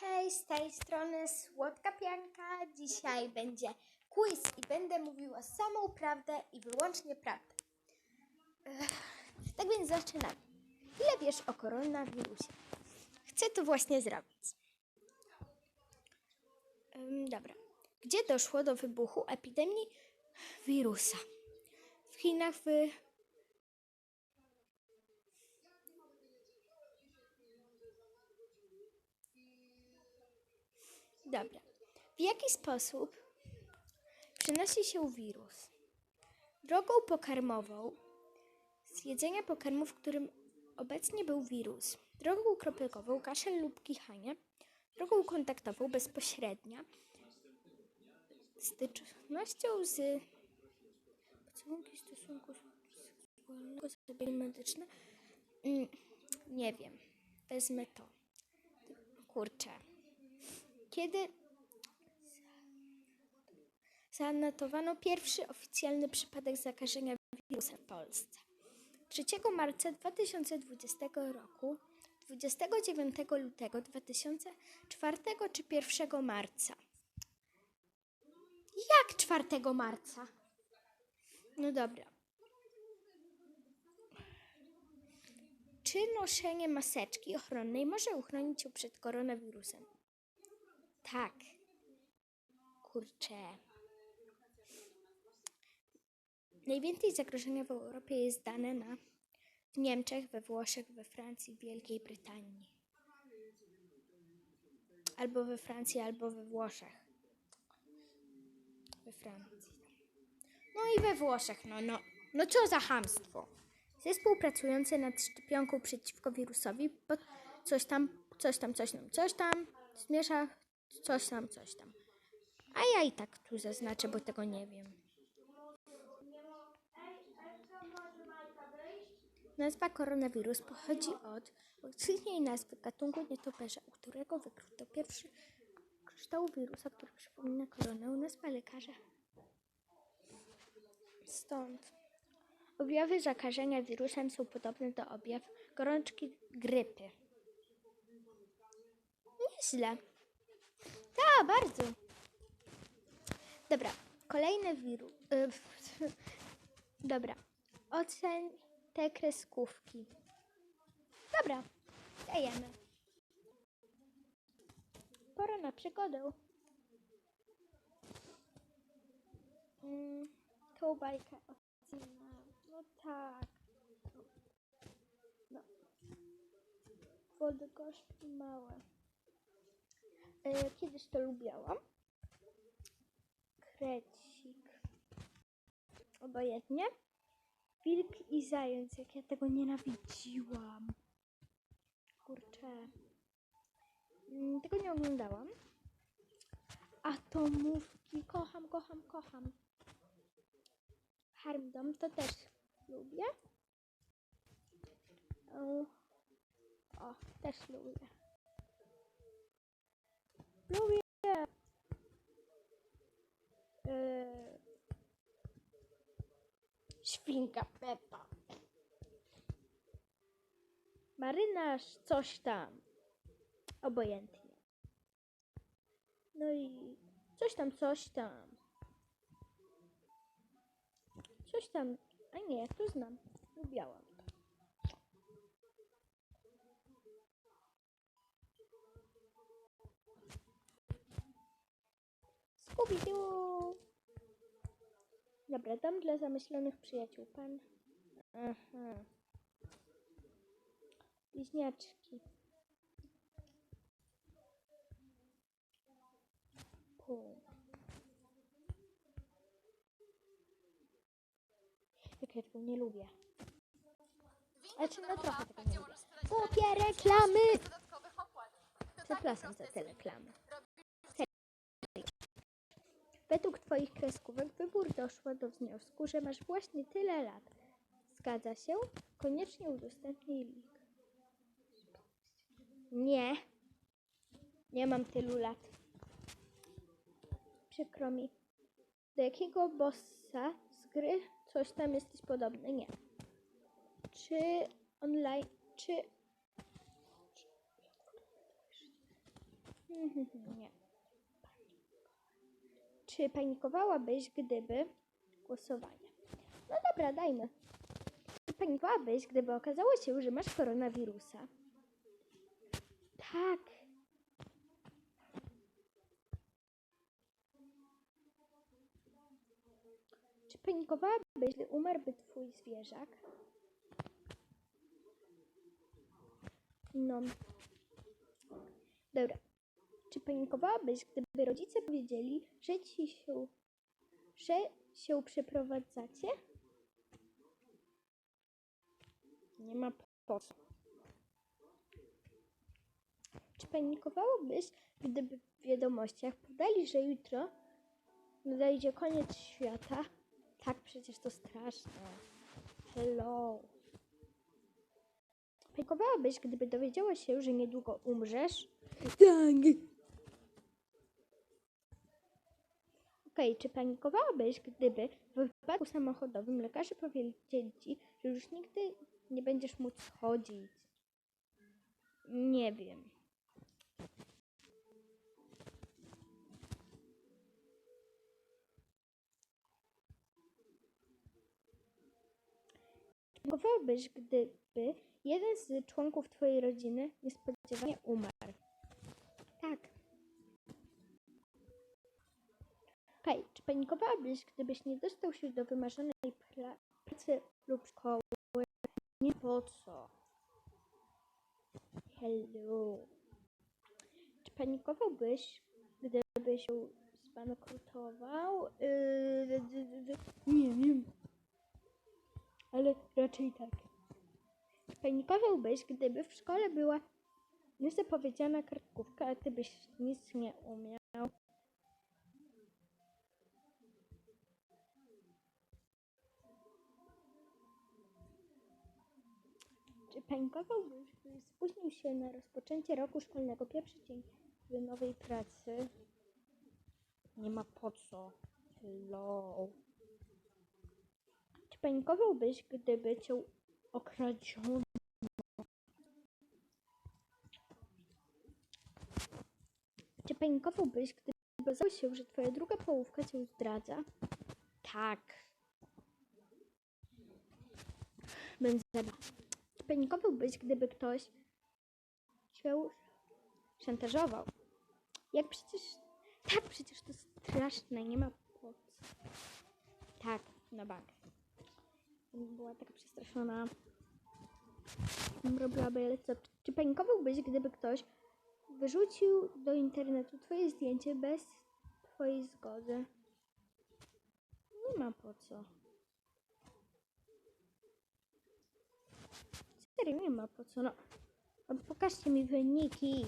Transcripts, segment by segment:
Hej, z tej strony Słodka Pianka. Dzisiaj będzie quiz i będę mówiła samą prawdę i wyłącznie prawdę. Ech, tak więc zaczynamy. Ile wiesz o koronawirusie? Chcę to właśnie zrobić. Dobra. Gdzie doszło do wybuchu epidemii wirusa? W Chinach, w Dobra. W jaki sposób przenosi się wirus? Drogą pokarmową z jedzenia pokarmu, w którym obecnie był wirus. Drogą kropelkową, kaszel lub kichanie. Drogą kontaktową, bezpośrednia. Stycznością z pocałunki stosunku seksualnego, zabiegi medyczne. Mm, nie wiem. Wezmę to. Kurczę. Kiedy zanotowano pierwszy oficjalny przypadek zakażenia wirusem w Polsce? 3 marca 2020 roku, 29 lutego 2004 czy 1 marca? Jak 4 marca? No dobra. Czy noszenie maseczki ochronnej może uchronić cię przed koronawirusem? Tak. Kurczę. Najwięcej zagrożenia w Europie jest dane na w Niemczech, we Włoszech, we Francji, w Wielkiej Brytanii. Albo we Francji, albo we Włoszech. We Francji. No i we Włoszech, no, no. No co za hamstwo. Zespół pracujący nad szczepionką przeciwko wirusowi, bo coś tam, coś tam, coś tam, coś tam, zmiesza coś tam, coś tam. A ja i tak tu zaznaczę, bo tego nie wiem. Nazwa koronawirus pochodzi od okcyjnej nazwy gatunku nietoperza, u którego wykryto pierwszy kształt wirusa, który przypomina koronę nazwa lekarza. Stąd. Objawy zakażenia wirusem są podobne do objaw gorączki grypy. Nieźle. Tak, bardzo. Dobra, kolejny wirus. Dobra, oceń te kreskówki. Dobra, dajemy. Pora na przygodę. Mm, tą bajkę oceniam. No tak. No. Wodogorszki małe. E, Kiedyś to lubiałam. Krecik. Obojętnie. Wilk i zając, jak ja tego nienawidziłam. Kurczę. Mm, Tego nie oglądałam. Atomówki. Kocham, kocham, kocham. Harmdom to też lubię. O, o też lubię. Lubię. Yy, Świnka Pepa. Marynarz coś tam. Obojętnie. No i coś tam, coś tam. Coś tam. A nie, to znam. Lubiałam Scooby-Doo! Dobra, dam dla zamyślonych przyjaciół. Pan. Aha. Bliźniaczki. Pum. Jak ja tego nie lubię. Ale czy no trochę tego nie lubię. Głupie reklamy! Przepraszam za te reklamy. Według Twoich kreskówek wybór doszła do wniosku, że masz właśnie tyle lat. Zgadza się? Koniecznie udostępnij link. Nie. Nie mam tylu lat. Przykro mi. Do jakiego bossa z gry coś tam jesteś podobny? Nie. Czy online, czy... Nie. Czy panikowałabyś, gdyby... Głosowanie. No dobra, dajmy. Czy panikowałabyś, gdyby okazało się, że masz koronawirusa? Tak. Czy panikowałabyś, gdy umarłby twój zwierzak? No. Dobra. Czy panikowałabyś, gdyby rodzice powiedzieli, że ci się, że się przeprowadzacie? Nie ma po co. Czy panikowałabyś, gdyby w wiadomościach podali, że jutro nadejdzie koniec świata? Tak, przecież to straszne. Hello. Panikowałabyś, gdyby dowiedziała się, że niedługo umrzesz? Tak. Okej, czy panikowałabyś, gdyby w wypadku samochodowym lekarze powiedzieli ci, że już nigdy nie będziesz móc chodzić? Nie wiem. Panikowałabyś, gdyby jeden z członków twojej rodziny niespodziewanie umarł? Tak. Czy panikowałabyś, gdybyś nie dostał się do wymarzonej pra- pracy lub szkoły? Nie po co. Hello. Czy panikowałbyś, gdyby się zbankrutował? Yy, nie wiem. Ale raczej tak. Czy panikowałbyś, gdyby w szkole była niezapowiedziana kartkówka, a ty byś nic nie umiał? Panikowałbyś, gdy spóźnił się na rozpoczęcie roku szkolnego pierwszy dzień w nowej pracy? Nie ma po co. Hello. Czy panikowałbyś, gdyby cię okradziono? Czy panikowałbyś, gdyby okazało się, że twoja druga połówka cię zdradza? Tak. Bym zeba. Czy panikowałbyś, gdyby ktoś cię szantażował? Jak przecież... Tak, przecież to straszne, nie ma po co. Tak, na bank. Była taka przestraszona. Robiłaby, ale co? Czy panikowałbyś, gdyby ktoś wyrzucił do internetu twoje zdjęcie bez twojej zgody? Nie ma po co. Serio, nie ma po co. No, no pokażcie mi wyniki.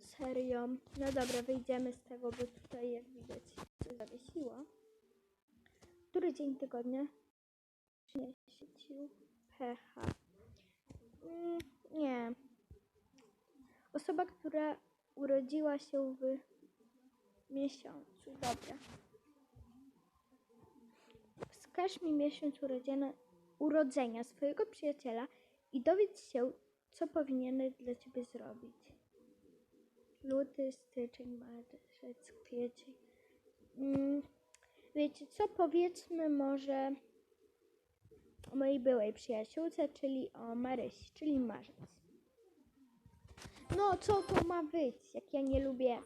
Serio. No dobra, wyjdziemy z tego, bo tutaj jak widać się zawiesiło. Który dzień tygodnia ci pecha? Mm, nie. Osoba, która urodziła się w miesiącu. Dobra. Wskaż mi miesiąc urodzenia, urodzenia swojego przyjaciela i dowiedz się, co powinien dla ciebie zrobić. Luty, styczeń, marzec, kwiecień. Mm, wiecie co? Powiedzmy może o mojej byłej przyjaciółce, czyli o Marysi, czyli marzec. No, co to ma być? Jak ja nie lubię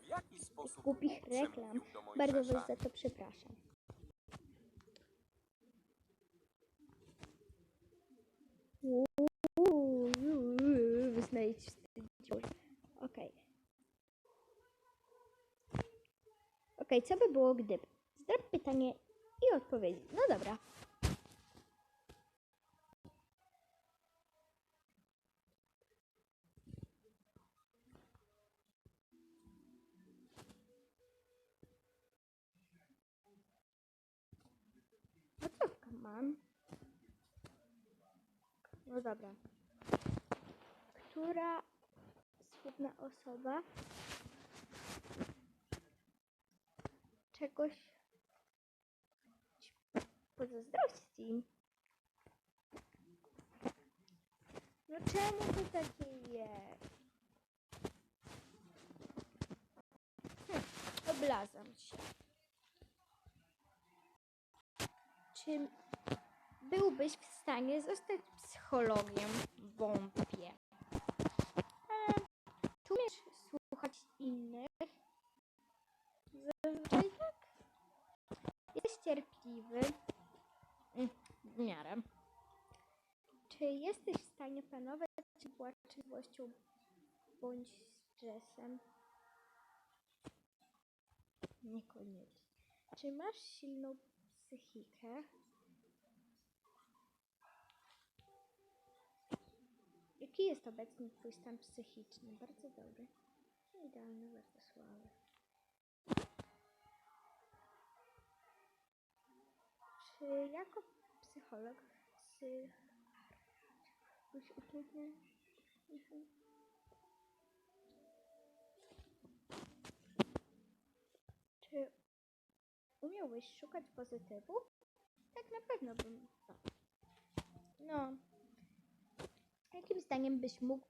głupich reklam. Bardzo was za to przepraszam. Ci wstydziło. Okej. Okej, co by było gdyby? Zdrab pytanie i odpowiedzi. No dobra. Mam? No dobra. Która jedna osoba czegoś ci pozazdrości. No czemu to takie jest? Hm, oblazam się. Czy byłbyś w stanie zostać psychologiem? Wątpię. Ale czy umiesz słuchać innych? Zazwyczaj tak. Jesteś cierpliwy? Mm, W miarę. Czy jesteś w stanie panować płaczliwością bądź stresem? Niekoniecznie. Czy masz silną psychikę? Jaki jest obecnie twój stan psychiczny? Bardzo dobry. Idealny, bardzo słaby. Czy jako psycholog z... Coś utrudnia? Czy umiałbyś szukać pozytywu? Tak na pewno bym. No. Jakim zdaniem byś mógł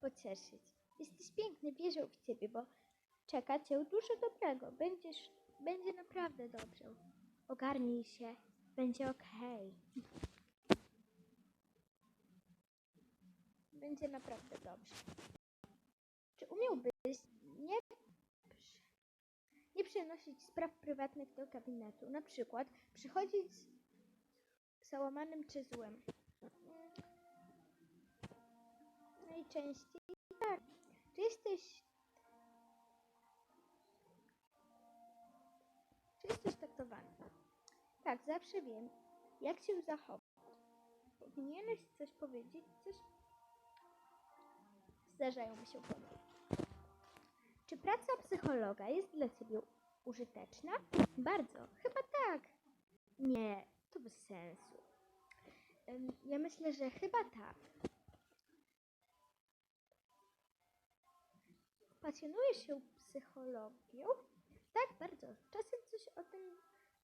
pocieszyć? Jesteś piękny, wierzę w ciebie, bo czeka cię dużo dobrego. Będziesz, będzie naprawdę dobrze. Ogarnij się, będzie okej. Będzie naprawdę dobrze. Czy umiałbyś nie, nie przenosić spraw prywatnych do gabinetu? Na przykład przychodzić załamanym czy złym. Najczęściej tak. Czy jesteś. Czy jesteś taktowany? Tak, zawsze wiem, jak się zachować. Powinieneś coś powiedzieć, coś. Zdarzają mi się pomyłki. Czy praca psychologa jest dla ciebie użyteczna? Bardzo, chyba tak. Nie, to bez sensu. Ja myślę, że chyba tak. Pasjonujesz się psychologią? Tak, bardzo. Czasem coś o tym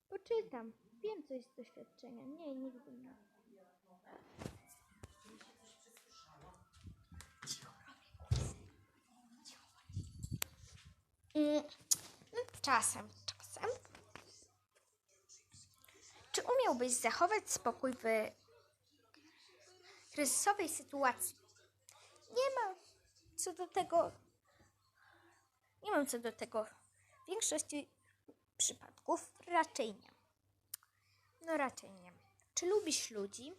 poczytam. Wiem coś z doświadczenia. Nie, nigdy nie. Mm, no, Czasem, czasem. Czy umiałbyś zachować spokój w kryzysowej sytuacji? Nie mam co do tego. Nie mam co do tego. W większości przypadków raczej nie. No raczej nie. Czy lubisz ludzi?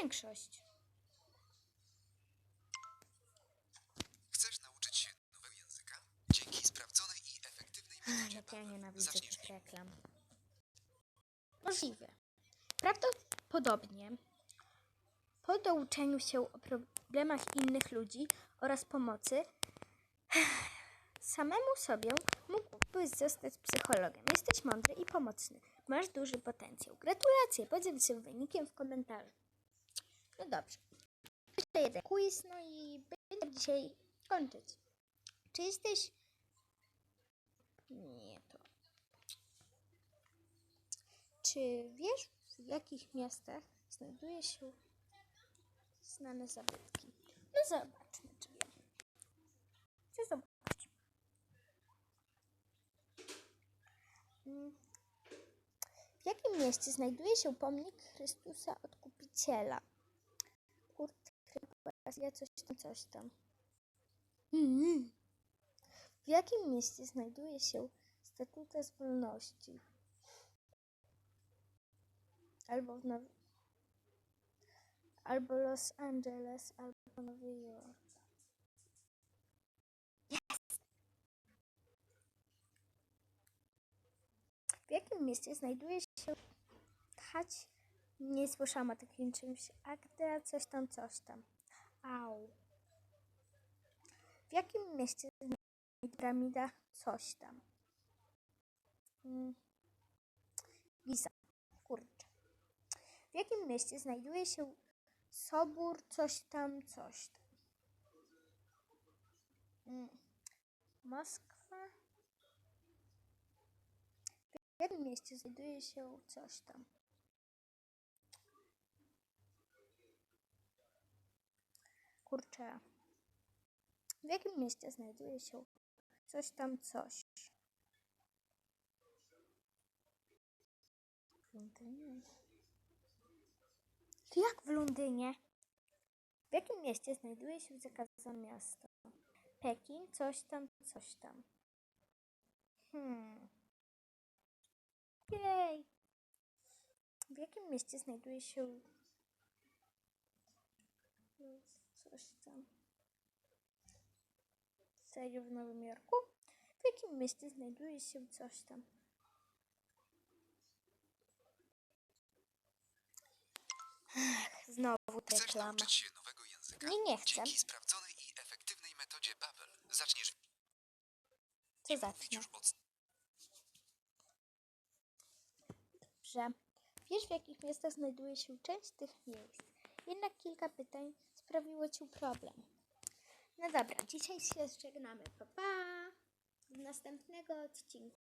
Większość. Chcesz nauczyć się nowego języka? Dzięki sprawdzonej i efektywnej metodzie Jak ja nienawidzę tych reklam. Możliwe. Prawdopodobnie po douczeniu się o problemach innych ludzi oraz pomocy samemu sobie mógłbyś zostać psychologiem. Jesteś mądry i pomocny. Masz duży potencjał. Gratulacje. Podziel się wynikiem w komentarzu. No dobrze. Jeszcze jeden quiz, no i będę dzisiaj kończyć. Czy jesteś... Nie, to... Czy wiesz, w jakich miastach znajduje się znane zabytki? No wiem. Chcę zobaczyć. Mm. W jakim mieście znajduje się pomnik Chrystusa Odkupiciela? Kurt, Brazylia, coś tam, coś tam. Mm. W jakim mieście znajduje się Statuta z Wolności? Albo w Now... Albo Los Angeles, albo Nowy Jork. W jakim mieście znajduje się Chać? Nie słyszałam o takim czymś. Agda, coś tam, coś tam. Au. W jakim mieście znajduje piramida coś tam? Mm. Giza. Kurczę. W jakim mieście znajduje się sobór coś tam, coś tam? Mm. Moskwa. W jakim mieście znajduje się coś tam? Kurczę. W jakim mieście znajduje się coś tam coś? W Londynie. To jak w Londynie? W jakim mieście znajduje się zakazane miasto? Pekin, coś tam, coś tam. Hmm. Jej. W jakim mieście znajduje się coś tam? Serio w Nowym Jorku? W jakim mieście znajduje się coś tam? Ach, znowu Chcesz nauczyć się nowego języka? Nie, nie chcę. Dzięki sprawdzonej i efektywnej metodzie Babbel zaczniesz Co zacznę? już od Dobrze. Wiesz, w jakich miastach znajduje się część tych miejsc. Jednak kilka pytań sprawiło ci problem. No dobra, dzisiaj się żegnamy. Pa, pa! Do następnego odcinku.